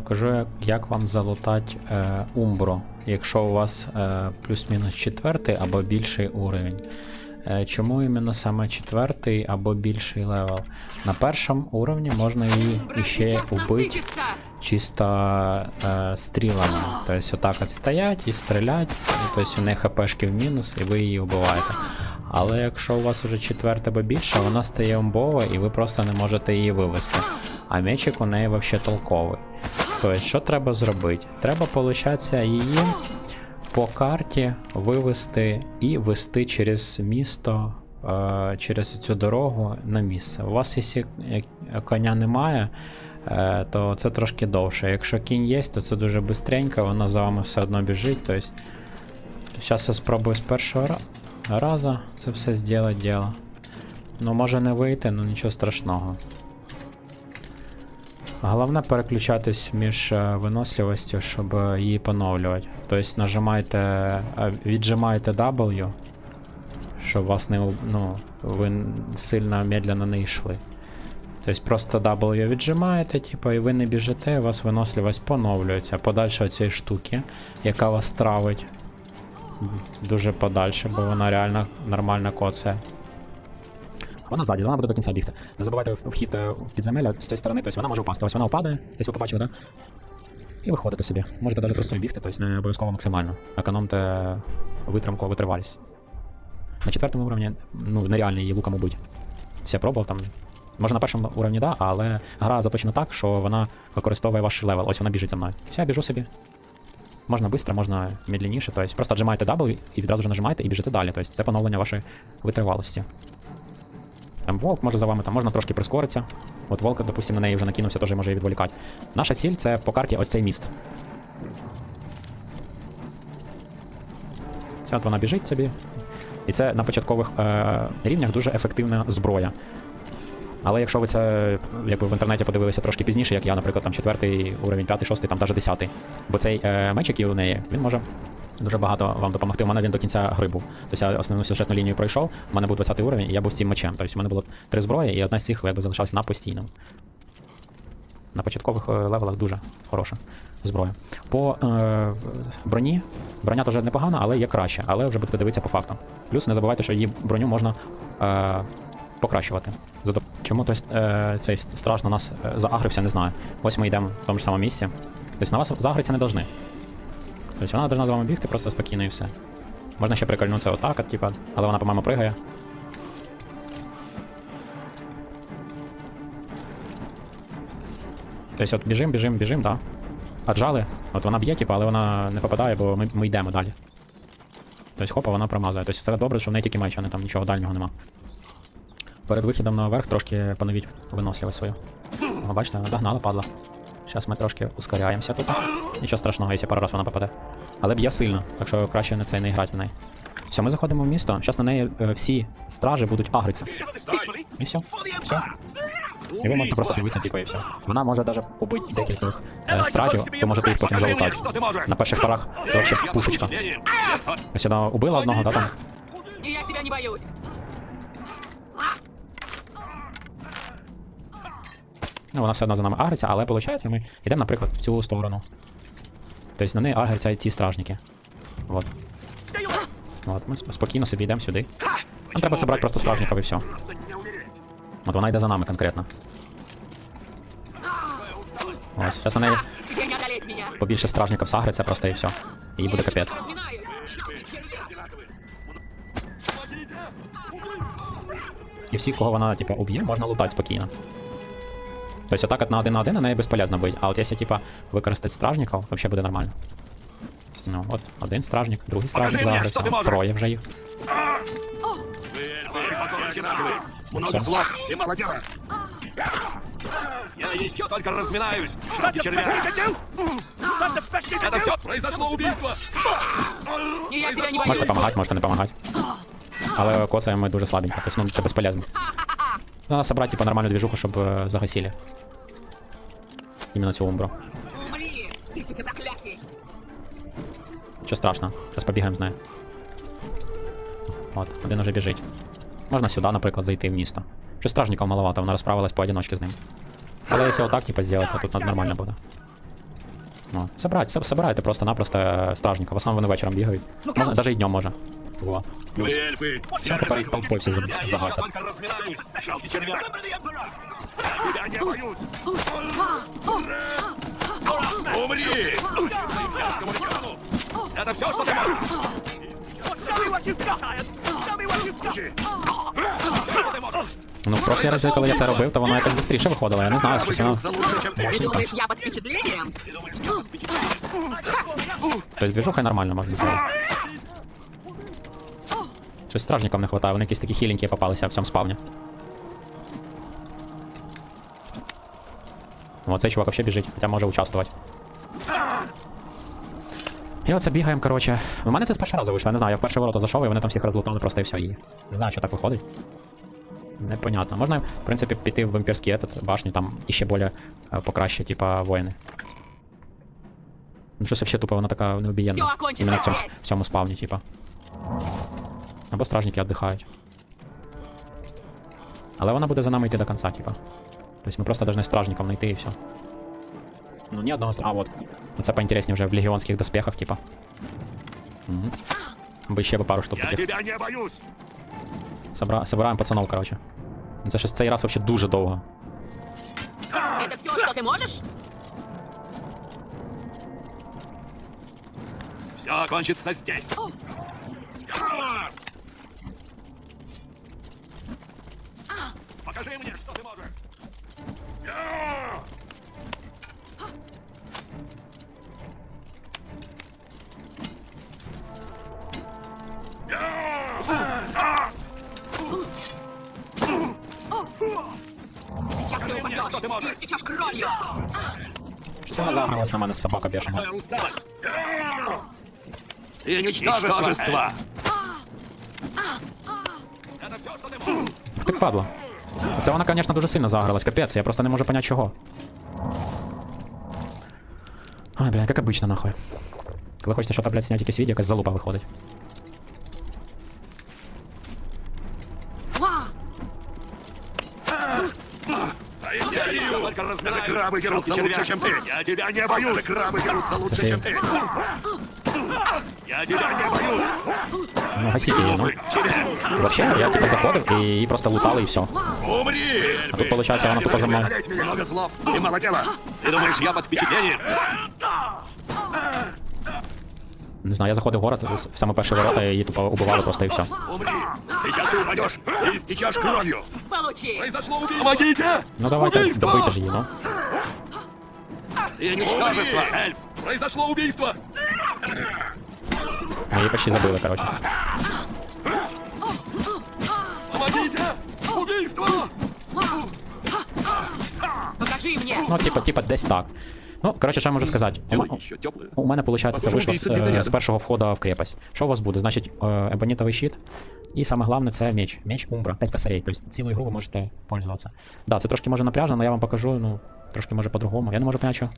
покажу, як, вам залутати е, Умбро, якщо у вас е, плюс-мінус четвертий або більший уровень. Е, чому іменно саме четвертий або більший левел? На першому уровні можна її іще убити чисто е, стрілами. Тобто отак от стоять і стрілять, тобто у неї хпшки в мінус, і ви її вбиваєте. Але якщо у вас уже четверта або більше, вона стає умбова і ви просто не можете її вивести. А мечик у неї взагалі толковий. Що треба зробити? Треба, виходить, її по карті вивести і вести через місто, е, через цю дорогу на місце. У вас, якщо коня немає, е, то це трошки довше. Якщо кінь є, то це дуже бистренько, вона за вами все одно біжить. Тобто, зараз я спробую з першого ра- разу це все зробити. Ну, може не вийти, ну нічого страшного. Головне переключатись між е, виносливістю, щоб е, її поновлювати. Тобто нажимаєте, е, віджимаєте W, щоб вас не ну, ви сильно медленно не йшли. Тобто просто W віджимаєте, типу, і ви не біжите, у вас виносливість поновлюється подальше цієї штуки, яка вас травить. Дуже подальше, бо вона реально нормально коцає. Вона ззаді, вона буде до кінця бігти. Не забувайте вхід е, в підземелля з цієї сторони, тобто вона може впасти. Ось вона впаде, десь ви побачили, так? І виходите собі. Можете навіть просто бігти, тобто не обов'язково максимально. Економте витримку, витривалість. На четвертому уровні ну, нереально її луком убити. Все пробував там. Може на першому уровні, да, але гра заточена так, що вона використовує ваш левел. Ось вона біжить за мною. Все, я біжу собі. Можна швидко, можна медленніше. Тобто просто отжимаєте W і відразу ж нажимаєте і біжите далі. Тобто це поновлення вашої витривалості. Там волк може за вами, там можна трошки прискоритися. От волк, допустимо, на неї вже накинувся, теж може її відволікати. Наша ціль це по карті ось цей міст. От вона біжить собі. І це на початкових е, рівнях дуже ефективна зброя. Але якщо ви це якби в інтернеті подивилися трошки пізніше, як я, наприклад, там четвертий уровень, п'ятий, шостий, там навіть десятий. Бо цей е, меч, який у неї, він може дуже багато вам допомогти. У мене він до кінця гри був. Тобто я основну сюжетну лінію пройшов, у мене був 20 уровень, і я був з цим мечем. Тобто у мене було три зброї, і одна з цих якби залишалась на постійному. На початкових е, левелах дуже хороша зброя. По е, броні, броня теж непогана, але є краще, але вже будете дивитися по факту. Плюс не забувайте, що її броню можна е, покращувати. Задоп... Чому тось, е, цей страж на нас е, заагрився, не знаю. Ось ми йдемо в тому ж самому місці. Тобто на вас заагритися не должны. Тобто вона должна з вами бігти просто спокійно і все. Можна ще прикольнутися отак, от, типа, але вона, по-моєму, пригає. Тобто от біжим, біжим, біжим, да. Отжали. От вона б'є, типа, але вона не попадає, бо ми, ми йдемо далі. Тобто хопа, вона промазує. Тобто це добре, що в неї тільки меч, а не там нічого дальнього нема. Перед вихідом наверх трошки поновіть виносливість свою. О, бачите, догнала, падла. Зараз ми трошки ускоряємося тут. Нічого страшного, якщо пару раз вона попаде. Але б'є сильно, так що краще на це не грати в неї. Все, ми заходимо в місто. Зараз на неї е, всі стражі будуть агритися. І все. Все. І ви можете просто дивитися, типу, і все. Вона може навіть убити декількох е, стражів, ви можете їх потім залутати. На перших порах це взагалі пушечка. Ось вона убила одного, да, там. Я тебя не боюсь. Ну, вона все одно за нами агриться, але виходить, ми йдемо, наприклад, в цю сторону. Тобто на неї агряться ці стражники. Вот. От, ми сп- спокійно собі йдемо сюди. Нам треба зібрати просто стражників і все. От вона йде за нами конкретно. Ось, зараз на неї побільше стражників сагриться просто і все. Їй буде капець. І всіх, кого вона, типа, уб'є, можна лутати спокійно. Тобто отак от на один на один на неї безполезно бить. А от якщо, типа, використати стражників, взагалі буде нормально. Ну, от, один стражник, другий стражник можеш. Троє вже їх. Много слов и мало дела. Я еще только разминаюсь. Шаги червя. Это все произошло убийство. Можете допомагати, можете не допомагати. Але коцаємо ми дуже слабенько, тобто ну, це безполезно. Треба собрати, типа, нормальну движуху, щоб е, загасили. Іменно цю умбру. Умри. Що страшно, зараз побігаємо з нею. От, один уже біжить. Можна сюди, наприклад, зайти в місто. Щось стражників маловато, вона розправилась поодиночки з ним. Але якщо отак, типа, зробити, то тут нормально буде. Ну, собрать, со- собирайте просто-напросто е, стражників. В основному вони вечором бігають. Можна, навіть і днем може. Во. Вы эльфы! теперь их толпой все за- Я еще загасят. только разминаюсь, жалкий червяк! Я тебя не боюсь! Умри! Имперскому легиону! Это все, что ты можешь! Все, что ты можешь! Ну, в прошлі рази, коли я це робив, то воно якось швидше виходило. Я не знаю, щось воно. Выдерутся лучше, чем ты! Ты думаешь, я под впечатлением? Тобто движуха нормально може бути. Щось стражникам не вистачає, вони якісь такі хіленькі попалися в цьому спавні. О, цей чувак взагалі біжить, хоча може участвувати. І оце бігаємо, коротше. У мене це з першого разу вийшло, я не знаю, я в перше ворота зайшов, і вони там всіх розлутали просто і все. І не знаю, що так виходить. Непонятно. Можна, в принципі, піти в імперський этот, башню, там іще більше покраще, типа, воїни. Ну, щось взагалі тупо, вона така окончено. Іменно в цьому, в цьому спавні, типа. Або стражники віддихають. Але вона буде за нами йти до кінця, типа. Тобто ми просто должны стражником знайти і все. Ну, ні одного. стра- А, вот. Це поінтересніше вже в легіонських доспехах, типа. Угу. Аби ще би пару штук Я таких. тебя не боюсь! Собра... Собираємо пацанов, коротше. Це щось цей раз вообще дуже довго. Это все, что ты можешь? Все кончится здесь! Покажи мне, что ты можешь! Сейчас ты мне, что ты упадешь можешь. Що вона на мене собака бешена? Ты ничтожество! Это все, что ты можешь! Ах ти падла. Це вона, звісно, дуже сильно загралась, капець, я просто не можу понять чого. Ай, бля, як обично, нахуй. Коли хочеться що-то, блядь, зняти якесь відео, якась залупа виходить. Крабы дерутся лучше, чем ты. Я тебя не боюсь. Крабы дерутся лучше, чем ты. Я тебя не боюсь. Ну, гасіть її, ну. Тебе. Вообще, я типа заходив і її просто лутали і все. Умри! Тут, получается, она тупо за мной. Много слов и мало дела. Ты думаешь, я под впечатлением? Не знаю, я заходив в город, в саме перші ворота, і її тупо убивали просто і все. Умри! Сейчас ты упадешь и истечешь кровью. Получи! Произошло убийство. Помогите! Ну давайте, Убийство! добийте ж її, ну. Ты ничтожество, эльф! Произошло убийство! Ну, Її почти забили, коротше. Помогите! Убийство! Покажи мне! Ну, типа, типа, десь так. Ну, коротше, що я можу сказати? У, у мене, виходить, це вийшло з, е, з першого входу в крепость. Що у вас буде? Значить, е, ебонітовий щит. І саме головне це меч. Меч Умбра, 5 косарей. Тобто цілу ігру ви можете пользуватися. Да, це трошки може напряжно, але я вам покажу, ну, трошки може по-другому. Я не можу поняти, що.